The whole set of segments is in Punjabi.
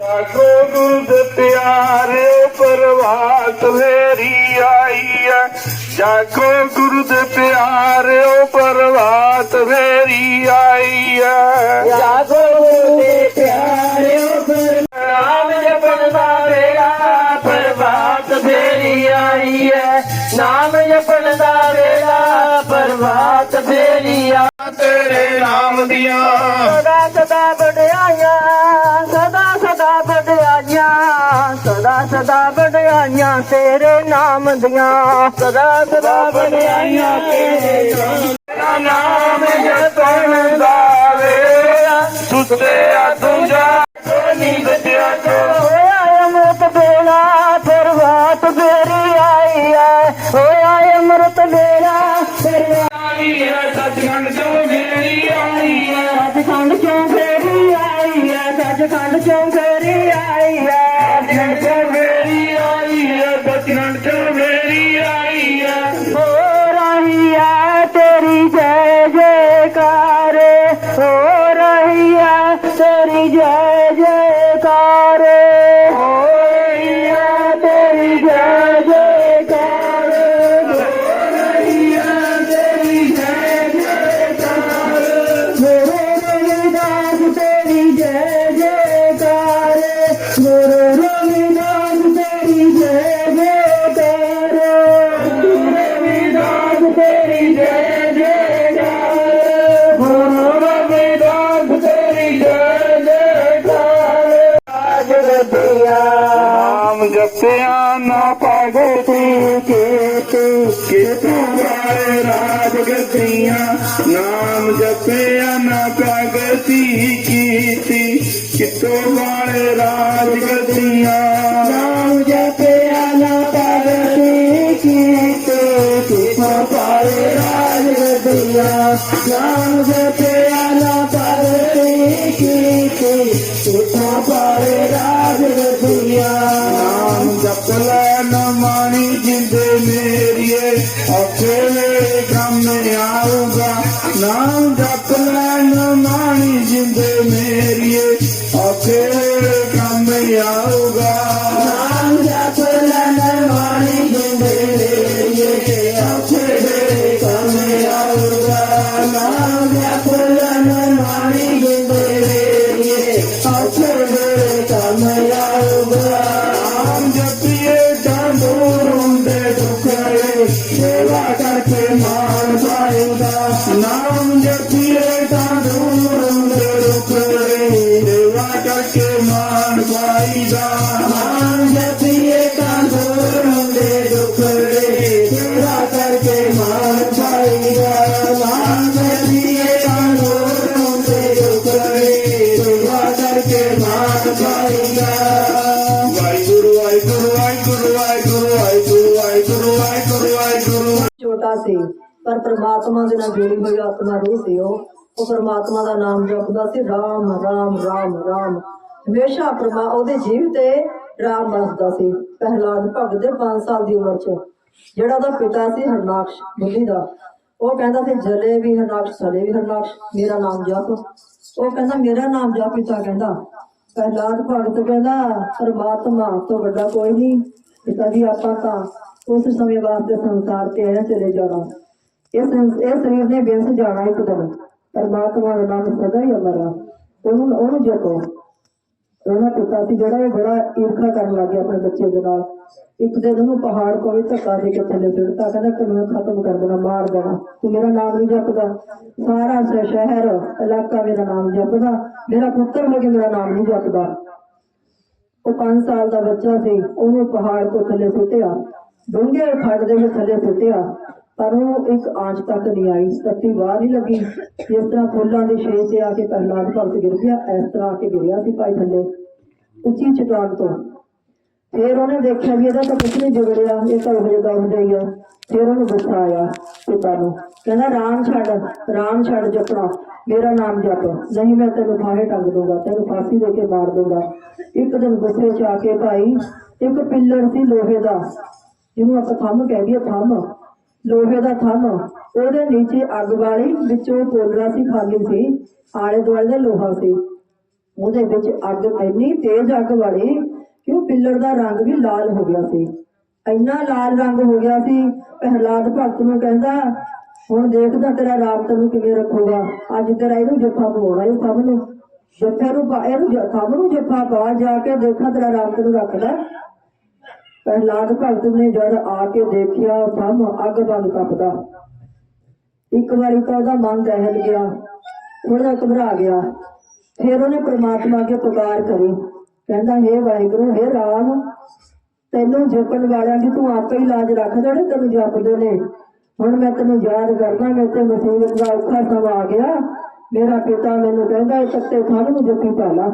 ਆਖੋ ਗੁਰਦ ਪਿਆਰਿਓ ਪਰਵਾਸ ਮੇਰੀ ਆਈ ਐ। ਜਾਖੋ ਗੁਰਦ ਪਿਆਰਿਓ ਪਰਵਾਸ ਮੇਰੀ ਆਈ ਐ। ਜਾਖੋ ਗੁਰਦ ਪਿਆਰਿਓ ਪਰਵਾਸ ਨਾਮ ਜਪਨ ਦਾ ਮੇਰਾ ਪਰਵਾਸ ਮੇਰੀ ਆਈ ਐ। ਨਾਮ ਜਪਣ ਦਾ ਵੇਲਾ ਪ੍ਰਭਾਤ ਫੇਰੀ ਆ ਤੇਰੇ ਨਾਮ ਦੀਆਂ। ਸਦਾ ਸਦਾ ਵਡਿਆਈਆਂ ਸਦਾ ਸਦਾ ਵਡਿਆਈਆਂ ਸਦਾ ਸਦਾ ਵਡਿਆਈਆਂ ਤੇਰੇ ਨਾਮ ਦੀਆਂ। ਸਦਾ ਸਦਾ ਵਡਿਆਈਆਂ ਤੇਰਾ ਪਾਵੋ ਤੂੰ ਕੋਟ ਕਿਤੋਂ ਆਏ ਰਾਜ ਗਤੀਆਂ ਨਾਮ ਜਪਿਆ ਨਾ ਪ੍ਰਗਤੀ ਕੀਤੀ, ਕਿਤੋਂ ਆਏ ਰਾਜ ਪਰ ਪ੍ਰਮਾਤਮਾ ਦੇ ਨਾਲ ਜੁੜੀ ਹੋਈ ਆਤਮਾ ਰੂਹ ਸੀ ਉਹ ਉਹ ਪ੍ਰਮਾਤਮਾ ਦਾ ਨਾਮ ਜਪਦਾ ਸੀ, ਰਾਮ ਰਾਮ ਰਾਮ ਰਾਮ। ਹਮੇਸ਼ਾ ਪ੍ਰਮਾ ਉਹਦੇ ਜੀਵ ਤੇ ਰਾਮ ਵਸਦਾ ਸੀ ਪਹਿਲਾਦ ਭਗਤ ਦੇ 5 ਸਾਲ ਦੀ ਉਮਰ 'ਚ। ਜਿਹੜਾ ਉਹਦਾ ਪਿਤਾ ਸੀ ਹਰਨਾਕਸ਼ ਬੁੱਧੀ ਦਾ। ਉਹ ਕਹਿੰਦਾ ਸੀ, ਜਲੇ ਵੀ ਹਰਨਾਕਸ਼, ਸਲੇ ਵੀ ਹਰਨਾਕਸ਼, ਮੇਰਾ ਨਾਮ ਜਪ। ਉਹ ਕਹਿੰਦਾ, ਮੇਰਾ ਨਾਮ ਜਪ। ਪਿਤਾ ਕਹਿੰਦਾ ਪਹਿਲਾਦ ਭਗਤ ਕਹਿੰਦਾ, ਪਰਮਾਤਮਾ ਤੋਂ ਵੱਡਾ ਕੋਈ ਨਹੀਂ। ਪਿਤਾ ਜੀ, ਆਪਾਂ ਤਾਂ ਉਸ ਸਮੇਂ ਵਾਸਤੇ ਸੰਸਾਰ ਤੇ ਆਇਆ ਚਲੇ ਜਾਣਾ। ਇਸ ਇਹ ਸਰੀਰ ਨੇ ਬੇਸ ਜਾਣਾ ਇੱਕ ਦਿਨ ਪਰਮਾਤਮਾ ਦਾ ਨਾਮ ਸਦਾ ਹੀ ਅਮਰ ਉਹਨੂੰ ਉਹਨੂੰ ਜਪੋ। ਉਹਨਾਂ ਪਿਤਾ ਸੀ ਜਿਹੜਾ ਇਹ ਬੜਾ ਈਰਖਾ ਕਰਨ ਲੱਗ ਗਿਆ ਆਪਣੇ ਬੱਚੇ ਦੇ ਨਾਲ। ਇੱਕ ਦਿਨ ਉਹਨੂੰ ਪਹਾੜ ਕੋਲ ਧੱਕਾ ਦੇ ਕੇ ਥੱਲੇ ਸੁੱਟਤਾ। ਕਹਿੰਦਾ ਕਾਨੂੰਨ ਖਤਮ ਕਰ ਦੇਣਾ, ਮਾਰ ਦੇਣਾ। ਤੂੰ ਮੇਰਾ ਨਾਮ ਨਹੀਂ ਜਪਦਾ। ਸਾਰਾ ਸ਼ਹਿਰ, ਇਲਾਕਾ ਮੇਰਾ ਨਾਮ ਜਪਦਾ। ਮੇਰਾ ਪੁੱਤਰ ਹੋ ਮੇਰਾ ਨਾਮ ਨਹੀਂ ਜਪਦਾ। ਉਹ 5 ਸਾਲ ਦਾ ਬੱਚਾ ਸੀ। ਉਹਨੂੰ ਪਹਾੜ ਤੋਂ ਥੱਲੇ ਸੁੱਟਿਆ। ਡੂੰਘੇ ਖੱਡ ਦੇ ਵਿੱਚ ਥੱਲੇ ਸੁੱਟਿਆ। ਪਰ ਉਹ ਇੱਕ ਆਂਚ ਤੱਕ ਨਹੀਂ ਆਈ, ਸੱਤੀ ਬਾਹਰ ਹੀ ਲੱਗੀ। ਜਿਸ ਤਰ੍ਹਾਂ ਫੁੱਲਾਂ ਦੇ ਛੇ ਤੇ ਆ ਕੇ ਪ੍ਰਹਲਾਦ ਭਗਤ ਗਿਰ ਗਿਆ, ਇਸ ਤਰ੍ਹਾਂ ਆ ਕੇ ਗਿਰਿਆ ਸੀ ਭਾਈ ਥੱਲੇ, ਉੱਚੀ ਚਟਾਨ ਤੋਂ। ਫਿਰ ਉਹਨੇ ਦੇਖਿਆ ਵੀ ਇਹਦਾ ਤਾਂ ਕੁਛ ਨਹੀਂ ਵਿਗੜਿਆ, ਇਹ ਤਾਂ ਉਹ ਜਿਹਾ ਹੁੰਦਾ ਹੀ ਆ। ਫਿਰ ਉਹਨੂੰ ਗੁੱਸਾ ਆਇਆ ਪਿਤਾ ਨੂੰ। ਕਹਿੰਦਾ, ਰਾਮ ਛੱਡ ਰਾਮ ਛੱਡ ਜਪਣਾ, ਮੇਰਾ ਨਾਮ ਜਪ। ਨਹੀਂ, ਮੈਂ ਤੈਨੂੰ ਫਾਹੇ ਟੰਗ ਦੂੰਗਾ, ਤੈਨੂੰ ਫਾਂਸੀ ਦੇ ਕੇ ਮਾਰ ਦੂੰਗਾ। ਇੱਕ ਦਿਨ ਗੁੱਸੇ ਚ ਆ ਕੇ ਭਾਈ, ਇੱਕ ਪਿੱਲਰ ਸੀ ਲੋਹੇ ਦਾ, ਜਿਹਨੂੰ ਆਪਾਂ ਥੰਮ ਕਹਿ ਦਈਏ, ਥੰਮ। ਲੋਹੇ ਦਾ ਥੰਮ ਉਹਦੇ ਨੀਚੇ ਅੱਗ ਵਾਲੀ ਵਿੱਚੋਂ ਕੋਲਰਾ ਸੀ, ਖਾਲੀ ਸੀ। ਆਲੇ ਦੁਆਲੇ ਦਾ ਲੋਹਾ ਸੀ। ਉਹਦੇ ਵਿੱਚ ਅੱਗ ਇੰਨੀ ਤੇਜ਼ ਅੱਗ ਵਾਲੀ ਕਿ ਉਹ ਪਿੱਲਰ ਦਾ ਰੰਗ ਵੀ ਲਾਲ ਹੋ ਗਿਆ ਸੀ। ਇੰਨਾ ਲਾਲ ਰੰਗ ਹੋ ਗਿਆ ਸੀ, ਪ੍ਰਹਲਾਦ ਭਗਤ ਨੂੰ ਕਹਿੰਦਾ, ਹੁਣ ਦੇਖਦਾ ਤੇਰਾ ਰਾਮ ਤੈਨੂੰ ਕਿਵੇਂ ਰੱਖੂਗਾ। ਅੱਜ ਤੇਰਾ ਇਹਨੂੰ ਜੱਫਾ ਪਵਾਉਣਾ ਇਹ ਸਭ ਨੂੰ। ਜੱਫੇ ਨੂੰ ਪਾ, ਇਹਨੂੰ ਜ- ਸਭ ਨੂੰ ਜੱਫਾ ਪਾ ਜਾ ਕੇ ਦੇਖਾ ਤੇਰਾ ਰਾਮ ਤੈਨੂੰ ਰੱਖਦਾ। ਪ੍ਰਹਲਾਦ ਭਗਤ ਨੇ ਜਦ ਆ ਕੇ ਦੇਖਿਆ ਸਭ ਅੱਗ ਬੰਦ ਕੱਪਦਾ। ਇੱਕ ਵਾਰੀ ਤਾਂ ਉਹਦਾ ਮਨ ਦਹਿਲ ਗਿਆ ਥੋੜਾ ਘਬਰਾ ਗਿਆ। ਫਿਰ ਉਹਨੇ ਪ੍ਰਮਾਤਮਾ ਅੱਗੇ ਪੁਕਾਰ ਕਰੀ। ਕਹਿੰਦਾ हे ਵਾਹਿਗੁਰੂ हे ਰਾਮ, ਤੈਨੂੰ ਜਪਣ ਵਾਲਿਆਂ ਦੀ ਤੂੰ ਆਪੇ ਹੀ ਲਾਜ ਰੱਖ ਜਿਹੜੇ ਤੈਨੂੰ ਜਪਦੇ ਨੇ। ਹੁਣ ਮੈਂ ਤੈਨੂੰ ਯਾਦ ਕਰਦਾ, ਮੈਂ ਤੇ ਮੁਸੀਬਤ ਦਾ ਔਖਾ ਸਮਾਂ ਆ ਗਿਆ। ਮੇਰਾ ਪਿਤਾ ਮੈਨੂੰ ਕਹਿੰਦਾ, ਇਹ ਤੱਤੇ ਖਾਣ ਨੂੰ ਜੱਫੀ ਪਾ ਲਾ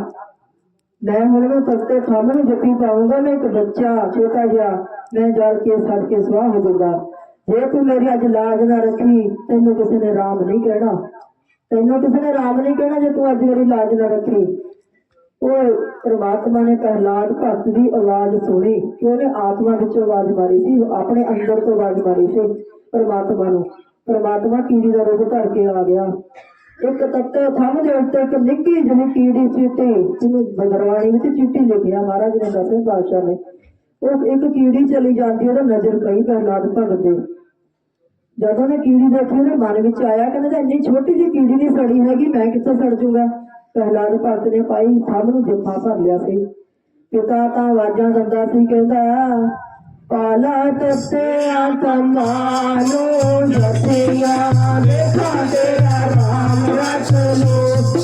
ਮੈਂ ਹੁਣ ਨੂੰ ਤੱਤੇ ਖਾਣ ਪਾਉਂਗਾ ਮੈਂ ਇੱਕ ਬੱਚਾ, ਛੋਟਾ ਜਿਹਾ, ਮੈਂ ਜਲ ਕੇ ਸੜ ਕੇ ਸੁਆਹ ਹੋ ਜਾਊਗਾ ਜੇ ਤੂੰ ਮੇਰੀ ਅੱਜ ਲਾਜ ਨਾ ਰੱਖੀ, ਤੈਨੂੰ ਕਿਸੇ ਨੇ ਰਾਮ ਨਹੀਂ ਕਹਿਣਾ। ਤੈਨੂੰ ਕਿਸੇ ਨੇ ਰਾਮ ਨਹੀਂ ਕਹਿਣਾ ਜੇ ਤੂੰ ਅੱਜ ਮੇਰੀ ਲਾਜ ਨਾ ਰੱਖੀ। ਉਹ ਪ੍ਰਮਾਤਮਾ ਨੇ ਪ੍ਰਹਲਾਦ ਭਗਤ ਦੀ ਆਵਾਜ਼ ਸੁਣੀ। ਕਿ ਉਹਨੇ ਆਤਮਾ ਵਿੱਚੋਂ ਆਵਾਜ਼ ਮਾਰੀ ਸੀ ਆਪਣੇ ਅੰਦਰ ਤੋਂ ਆਵਾਜ਼ ਮਾਰੀ ਸੀ ਪ੍ਰਮਾਤਮਾ ਨੂੰ। ਪ੍ਰਮਾਤਮਾ ਕੀੜੀ ਦਾ ਰੂਪ ਧਰ ਕੇ ਆ ਗਿਆ। ਇੱਕ ਤੱਤੇ ਥੰਮ ਦੇ ਉੱਤੇ ਇੱਕ ਨਿੱਕੀ ਜਿਹੀ ਕੀੜੀ ਚੀਟੀ ਜਿਹਨੂੰ ਬਦਰਵਾਣੀ ਵਿੱਚ ਚੀਟੀ ਲਿਖਿਆ ਮਹਾਰਾਜ ਨੇ ਦਸਵੇਂ ਪਾਤਸ਼ਾਹ ਨੇ। ਉਹ ਇੱਕ ਕੀੜੀ ਚਲੀ ਜਾਂਦੀ, ਉਹਦਾ ਨਜ਼ਰ ਪਈ ਪ੍ਰਹਲਾਦ ਭਗਤ ਦੇ ਜਦੋਂ ਨੇ ਕੀੜੀ ਦੇਖੀ, ਉਹਦੇ ਮਨ ਵਿੱਚ ਆਇਆ, ਕਹਿੰਦਾ ਇੰਨੀ ਛੋਟੀ ਜਿਹੀ ਕੀੜੀ ਨਹੀਂ ਸੜੀ ਹੈਗੀ, ਮੈਂ ਕਿੱਥੇ ਸੜ ਜੂਗਾ? ਪ੍ਰਹਲਾਦ ਭਗਤ ਨੇ ਪਾਈ ਸਭ ਨੂੰ ਜੱਫਾ ਭਰ ਲਿਆ ਸੀ। ਪਿਤਾ ਤਾਂ ਆਵਾਜ਼ਾਂ ਦਿੰਦਾ ਸੀ, ਕਹਿੰਦਾ ਪਾਲਾ ਤੱਤੇ ਆਤਮਾਨੋ ਜਤਿਆ ਦੇਖਾ ਤੇਰਾ ਰਾਮ ਰਚ ਲੋ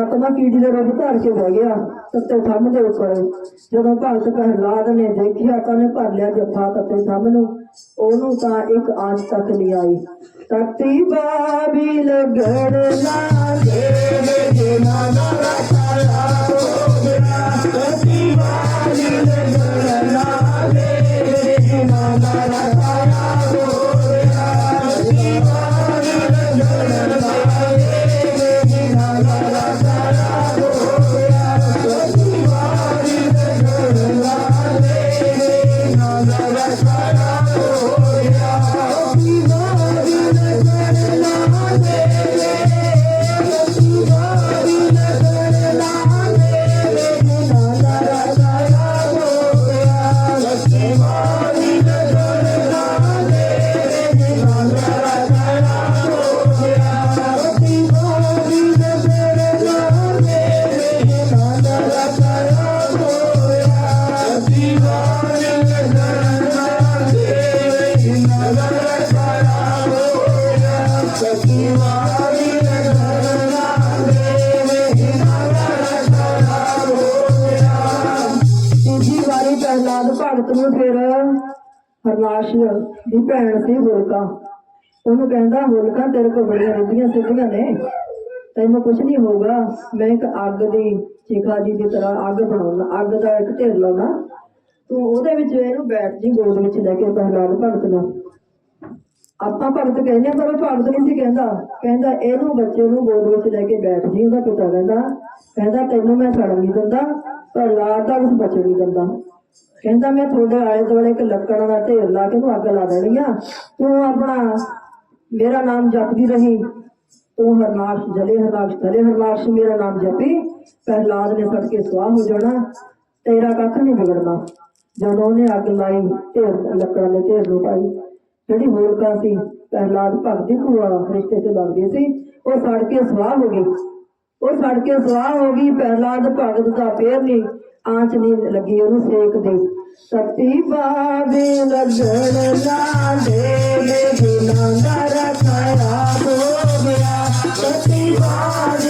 ਪ੍ਰਮਾਤਮਾ ਨੂੰ ਪ੍ਰਮਾਤਮਾ ਕੀੜੀ ਦੇ ਕੇ ਬਹਿ ਗਿਆ ਤੱਤੇ ਥੰਮ ਦੇ ਉੱਪਰ। ਜਦੋਂ ਭਗਤ ਪ੍ਰਹਲਾਦ ਨੇ ਦੇਖਿਆ, ਤਾਂ ਨੇ ਭਰ ਲਿਆ ਜੱਫਾ ਤੱਤੇ ਥੰਮ ਨੂੰ। ਉਹਨੂੰ ਤਾਂ ਇੱਕ ਆਂਚ ਤੱਕ ਨਹੀਂ ਆਈ। ਤੱਤੀ ਬਾਬੀ ਲਗੜ ਨਾ ਦੇ ਦੇ ਨਾ ਭੈਣ ਸੀ ਹੋਲਕਾ ਉਹਨੂੰ ਕਹਿੰਦਾ ਹੋਲਕਾ ਤੇਰੇ ਕੋਲ ਬੜੀਆਂ ਰਿੱਧੀਆਂ ਸਿੱਧੀਆਂ ਨੇ। ਤੈਨੂੰ ਕੁਝ ਨਹੀਂ ਹੋਊਗਾ। ਮੈਂ ਇੱਕ ਅੱਗ ਦੀ ਚਿਖਾ ਜੀ ਦੀ ਤਰ੍ਹਾਂ ਅੱਗ ਬਣਾਉਣਾ, ਅੱਗ ਦਾ ਇੱਕ ਢੇਰ ਲਾਉਣਾ। ਤੂੰ ਉਹਦੇ ਵਿੱਚ ਇਹਨੂੰ ਬੈਠ ਜੀ, ਗੋਦ ਵਿੱਚ ਲੈ ਕੇ ਪ੍ਰਹਲਾਦ ਭਗਤ ਨੂੰ ਆਪਾਂ ਭਗਤ ਕਹਿੰਦੇ ਪਰ ਉਹ ਭਗਤ ਨਹੀਂ ਸੀ ਕਹਿੰਦਾ। ਕਹਿੰਦਾ, ਇਹਨੂੰ ਬੱਚੇ ਨੂੰ ਗੋਦ ਵਿੱਚ ਲੈ ਕੇ ਬੈਠ ਜੀ, ਉਹਦਾ ਪਿਤਾ ਕਹਿੰਦਾ। ਕਹਿੰਦਾ, ਤੈਨੂੰ ਮੈਂ ਛੱਡ ਨਹੀਂ ਦਿੰਦਾ, ਪਰ ਲਾਡ ਦਾ ਕੁਝ ਬਚਣ ਨਹੀਂ ਦਿੰਦਾ। ਕਹਿੰਦਾ ਮੈਂ ਤੁਹਾਡੇ ਆਲੇ ਦੁਆਲੇ ਇੱਕ ਲੱਕੜਾਂ ਦਾ ਢੇਰ ਲਾ ਕੇ ਨੂੰ ਅੱਗ ਲਾ ਦੇਣੀ ਆ। ਤੂੰ ਆਪਣਾ ਮੇਰਾ ਨਾਮ ਜਪਦੀ ਰਹੀ। ਤੂੰ ਹਰਨਾਸ਼, ਜਲੇ ਹਰਨਾਸ਼ ਜਲੇ ਹਰਨਾਸ਼, ਮੇਰਾ ਨਾਮ ਜਪੀ। ਪ੍ਰਹਲਾਦ ਨੇ ਸੜ ਕੇ ਸਵਾਹ ਹੋ ਜਾਣਾ। ਤੇਰਾ ਕੱਖ ਨਹੀਂ ਵਿਗੜਨਾ। ਜਦੋਂ ਉਹਨੇ ਅੱਗ ਲਾਈ, ਢੇਰ, ਲੱਕੜਾਂ ਦੇ ਢੇਰ ਨੂੰ ਪਾਈ। ਜਿਹੜੀ ਹੋਲਕਾ ਸੀ ਪਹਿਲਾਦ ਭਗਤੀ ਭੂਆ ਰਿਸ਼ਤੇ ਚ ਲੱਗਦੀ ਸੀ। ਉਹ ਸੜ ਕੇ ਸਵਾਹ ਹੋ ਗਈ। ਉਹ ਸੜ ਕੇ ਸਵਾਹ ਹੋ ਗਈ ਪਹਿਲਾਦ ਭਗਤ ਦਾ ਫੇਰ ਨਹੀਂ। ਆਂਚ ਨਹੀਂ ਲੱਗੀ ਉਹਨੂੰ ਸੇਕ ਦੀ। ਸਤੀ ਬਾਵੇ ਲੱਗਣ ਨਾ ਦੇ ਮੇ ਬਿਨਾ ਨਰ ਖਾਇਆ ਹੋ ਗਿਆ। ਸਤੀ ਬਾਵੇ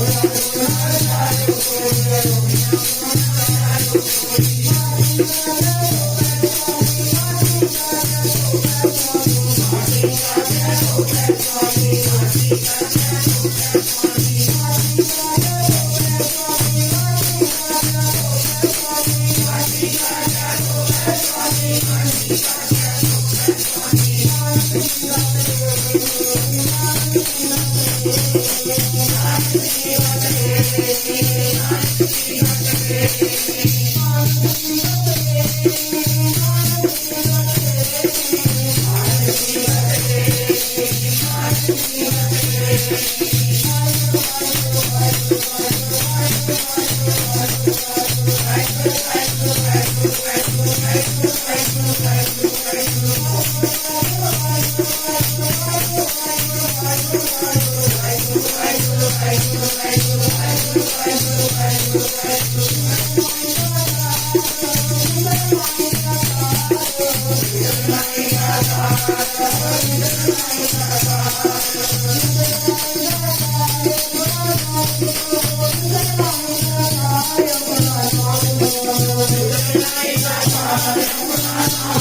Thank you.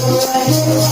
ਜੀ